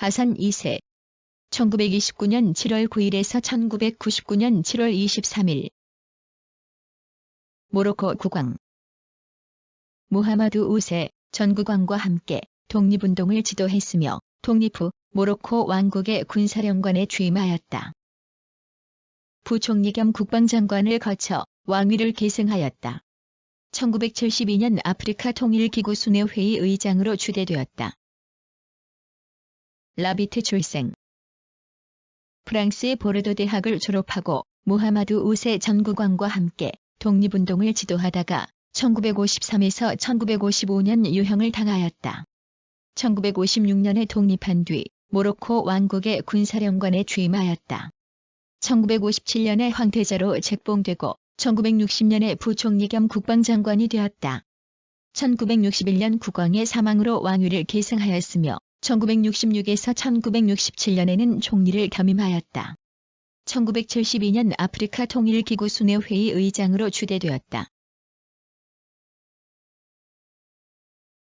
하산 2세 1929년 7월 9일에서 1999년 7월 23일 모로코 국왕 무하마두 우세 전 국왕과 함께 독립운동을 지도했으며 독립 후 모로코 왕국의 군사령관에 취임하였다. 부총리 겸 국방장관을 거쳐 왕위를 계승하였다. 1972년 아프리카 통일기구 순회 회의 의장으로 추대되었다. 라비트 출생 프랑스의 보르도 대학을 졸업하고 무하마두 우세 전 국왕과 함께 독립운동을 지도하다가 1953에서 1955년 유형을 당하였다. 1956년에 독립한 뒤 모로코 왕국의 군사령관에 취임하였다. 1957년에 황태자로 책봉되고 1960년에 부총리 겸 국방장관이 되었다. 1961년 국왕의 사망으로 왕위를 계승하였으며 1966에서 1967년에는 총리를 겸임하였다. 1972년 아프리카 통일기구 순회 회의 의장으로 추대되었다.